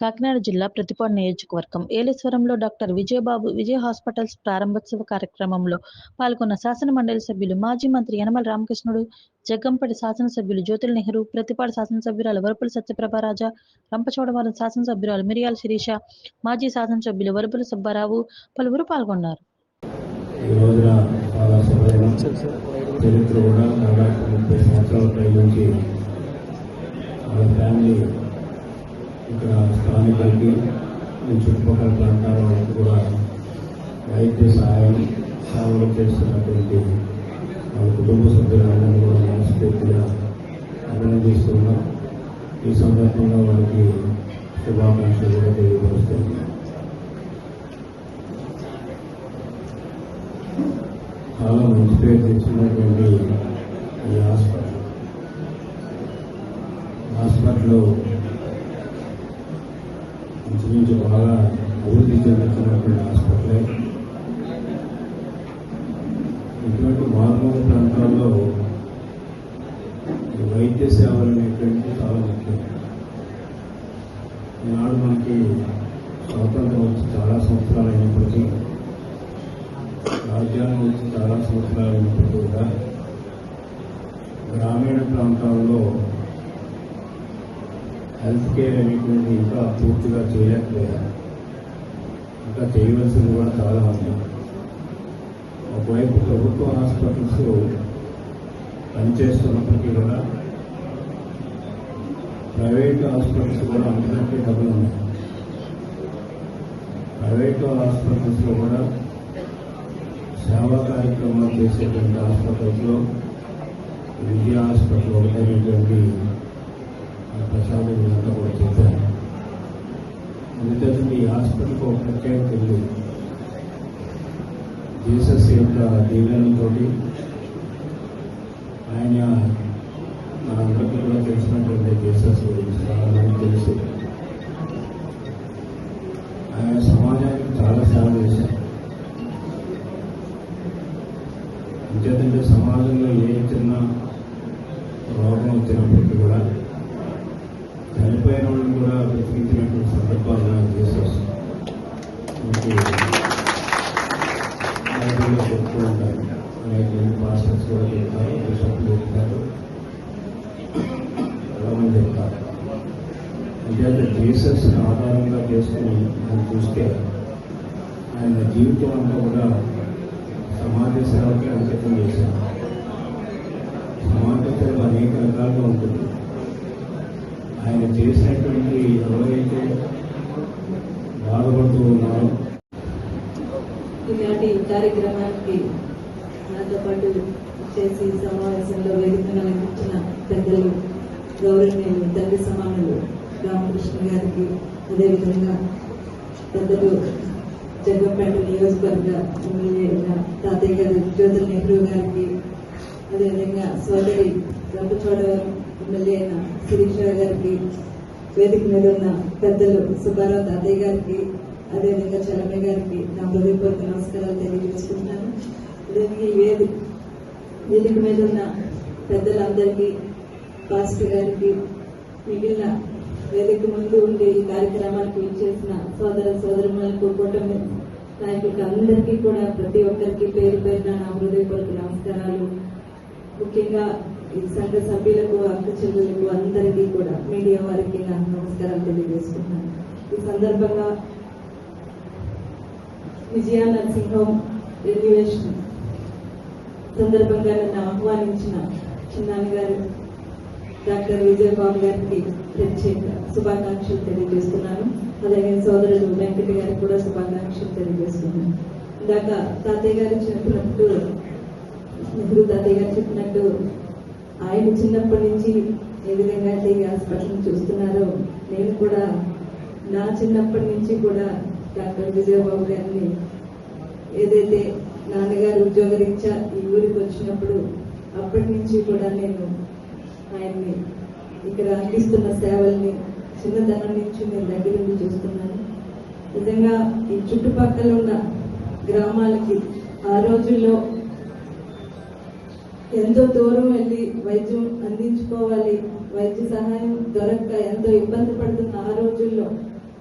కాకినాడ జిల్లా ప్రతిపాడు నియోజకవర్గం ఏలేశ్వరంలో డాక్టర్ విజయబాబు విజయ హాస్పిటల్స్ ప్రారంభోత్సవ కార్యక్రమంలో పాల్గొన్న శాసన మండలి సభ్యులు మాజీ మంత్రి యనమల రామకృష్ణుడు జగ్గంపటి శాసనసభ్యులు జ్యోతుల నెహ్రూ ప్రతిపాడు శాసనసభ్యురాలు వరపుల సత్యప్రభారాజా రంపచోడవరం శాసనసభ్యురాలు మిరియాల శిరీష మాజీ శాసనసభ్యులు వరపుల సుబ్బారావు పలువురు పాల్గొన్నారు. ఈ రోజున చరిత్ర కూడా దాదాపు ముప్పై సంవత్సరాల పై నుంచి వాళ్ళ ఫ్యామిలీ ఇక్కడ స్థానికులకి ఈ చుట్టుపక్కల ప్రాంతాల వాళ్ళకి కూడా వైద్య సహాయం సేవలు చేస్తున్నటువంటి వాళ్ళ కుటుంబ సభ్యులందరినీ కూడా మనస్ఫూర్తిగా అభినందిస్తున్నాం. ఈ సందర్భంగా వారికి శుభాకాంక్షలు కూడా తెలియదు చాలా మంచి పేరు తెచ్చినటువంటి ఈ హాస్పిటల్ హాస్పిటల్ నుంచి బాగా అభివృద్ధి చెందుతున్నటువంటి హాస్పిటలే ఇటువంటి మారుమూల ప్రాంతాల్లో వైద్య సేవలు అనేటువంటి చాలా ముఖ్యం. ఈనాడు మనకి స్వాతంత్రం వచ్చి చాలా సంవత్సరాలు అయినప్పటికీ రాజ్యాంగం వచ్చి చాలా సంవత్సరాలు అయినప్పటికీ కూడా గ్రామీణ ప్రాంతాల్లో హెల్త్ కేర్ అనేటువంటి ఇంకా పూర్తిగా చేయలేకపోయారు ఇంకా చేయవలసింది కూడా చాలా ఉంది ఒకవైపు ప్రభుత్వ హాస్పిటల్స్ పనిచేస్తున్నప్పటికీ కూడా ప్రైవేట్ హాస్పిటల్స్ కూడా అంతకంటే డబ్బులు ఉన్నాయి. ప్రైవేట్ హాస్పిటల్స్లో కూడా సేవా కార్యక్రమాలు చేసేటువంటి హాస్పిటల్స్లో విద్యా హాస్పిటల్ ఒకటైనటువంటి ప్రసాద్ వీళ్ళంతా కూడా చెప్పారు అందుకని మీ హాస్పిటల్కి ఒక ప్రత్యేకత ఉంది జీసస్ యొక్క దీవెనతో ఆయన మనందరికీ కూడా తెలిసినటువంటి జీసస్ గురించి చాలా మంది తెలుసు ఆయన సమాజానికి చాలా సేవ చేశారు అంతేతంటే సమాజంలో ఏ చిన్న రోగం వచ్చినప్పటికీ కూడా చనిపోయిన వాళ్ళని కూడా బ్రతికించినటువంటి సందర్భాలు చేసేసి బైబిల్లో చెప్తూ ఉంటారు. అనేక పాస్టర్స్ కూడా చెప్తారు బిషప్లు చెప్తారు. చాలామంది చెప్తారు. నిజంగా జీసస్ ఆధారంగా చేసుకుని మనం చూస్తే ఆయన జీవితం అంతా కూడా సమాజ సేవకి అంకితం చేశారు. సమాజ సేవ అనేక రకాలుగా ఉంటుంది. ఆయన చేసినటువంటి ఎవరైతే బాధపడుతూ ఉన్నారో ఇలాంటి కార్యక్రమానికి నాతో పాటు చేసి సమావేశంలో వేదికను అందించిన పెద్దలు గౌరవనీయులు తండ్రి సమానులు రామకృష్ణ గారికి అదేవిధంగా పెద్దలు జగ్గంపేట నియోజకవర్గ ఎమ్మెల్యే తాతయ్య గారు జ్యోతుల నెహ్రూ గారికి అదేవిధంగా సోదరి రంపచోడవరం ఎమ్మెల్యే అయిన శిరీష గారికి వేదిక మీద ఉన్న పెద్దలు సుబ్బారావు తాతయ్య గారికి అదేవిధంగా చలమ్మ గారికి నా హృదయపూర్వక నమస్కారాలు తెలియజేసుకుంటున్నాను. అదేవిధంగా వేదిక వేదిక మీద ఉన్న పెద్దలందరికీ పాస్టర్ గారికి మిగిలిన వేదిక ముందు ఉండే ఈ కార్యక్రమానికి ఇచ్చేసిన సోదర సోదరులకు కూటమి నాయకులకు అందరికీ కూడా ప్రతి ఒక్కరికి పేరు పేరున నా హృదయపూర్వక నమస్కారాలు. ముఖ్యంగా ఈ సంఘ సభ్యులకు అక్క చెల్లెలకు అందరికీ కూడా మీడియా వారికి నా నమస్కారాలు తెలియజేసుకున్నాను ఈ సందర్భంగా విజయ నరసింహం రెన్యువేషన్ సందర్భంగా నన్ను ఆహ్వానించిన చిన్నాని గారు డాక్టర్ విజయబాబు గారికి ప్రత్యేక శుభాకాంక్షలు తెలియజేస్తున్నాను. అలాగే సోదరుడు వెంకట గారికి కూడా శుభాకాంక్షలు తెలియజేస్తున్నాను. ఇందాక తాతయ్య గారు చెప్పినప్పుడు ఇప్పుడు తాతయ్య గారు చెప్పినట్టు ఆయన చిన్నప్పటి నుంచి ఏ విధంగా అయితే ఈ హాస్పిటల్ చూస్తున్నారో నేను కూడా నా చిన్నప్పటి నుంచి కూడా డాక్టర్ విజయబాబు గారిని ఏదైతే నాన్నగారు ఉద్యోగరీత్యా ఈ ఊరికి వచ్చినప్పుడు అప్పటి నుంచి కూడా నేను ఆయన్ని ఇక్కడ అందిస్తున్న సేవల్ని చిన్నతనం నుంచి నేను దగ్గర నుండి చూస్తున్నాను. నిజంగా ఈ చుట్టుపక్కల ఉన్న గ్రామాలకి ఆ రోజుల్లో ఎంతో దూరం వెళ్ళి వైద్యం అందించుకోవాలి. వైద్య సహాయం దొరక్క ఎంతో ఇబ్బంది పడుతున్న ఆ రోజుల్లో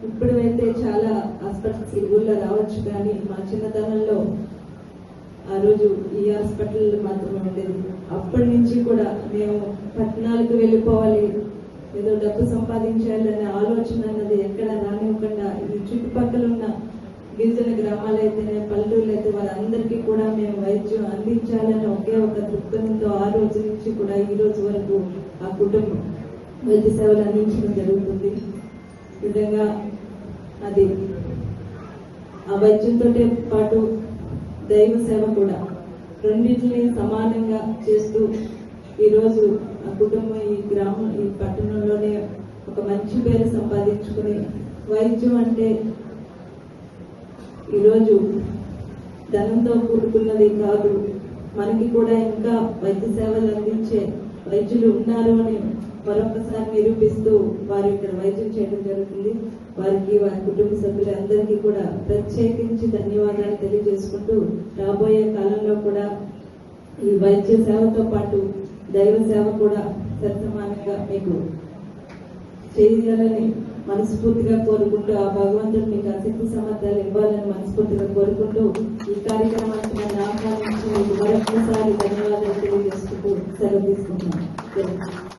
ఇప్పుడు అయితే చాలా హాస్పిటల్స్ ఊళ్ళో రావచ్చు కానీ మా చిన్నతనంలో ఆ రోజు ఈ హాస్పిటల్ మాత్రమే ఉండేది. అప్పటి నుంచి కూడా మేము పట్టణాలకు వెళ్ళిపోవాలి. ఏదో డబ్బు సంపాదించాలనే ఆలోచన అన్నది ఎక్కడ రానివ్వకుండా ఇది చుట్టుపక్కల ఉన్న గిరిజన గ్రామాలు అయితేనే పల్లెటూళ్ళు అయితే వారందరికీ కూడా మేము వైద్యం అందించాలని ఒకే ఒక దృక్పథంతో ఆ రోజు నుంచి కూడా ఈ రోజు వరకు ఆ కుటుంబం వైద్య సేవలు అందించడం జరుగుతుంది. నిజంగా అది ఆ వైద్యంతో పాటు దైవ సేవ కూడా రెండింటిని సమానంగా చేస్తూ ఈరోజు ఆ కుటుంబం ఈ గ్రామం ఈ పట్టణంలోనే ఒక మంచి పేరు సంపాదించుకుని వైద్యం అంటే ఈరోజు ధనంతో కూడుకున్నది కాదు. మనకి కూడా ఇంకా వైద్య సేవలు అందించే వైద్యులు ఉన్నారు అని మరొకసారి నిరూపిస్తూ వారు ఇక్కడ వైద్యం చేయడం జరుగుతుంది. వారికి వారి కుటుంబ సభ్యులందరికీ కూడా ప్రత్యేకించి ధన్యవాదాలు తెలియజేసుకుంటూ రాబోయే కాలంలో కూడా ఈ వైద్య సేవతో పాటు దైవ సేవ కూడా సత్సమానంగా మీకు చేయాలని మనస్ఫూర్తిగా కోరుకుంటూ ఆ భగవంతుడు మీకు అశక్తి సమర్థాలు ఇవ్వాలని మనస్ఫూర్తిగా కోరుకుంటూ ఈ కార్యక్రమానికి నన్ను ఆహ్వానించి మీకు మరొకసారి ధన్యవాదాలు తెలియజేసుకుంటూ సెలవు తీసుకుంటున్నాను.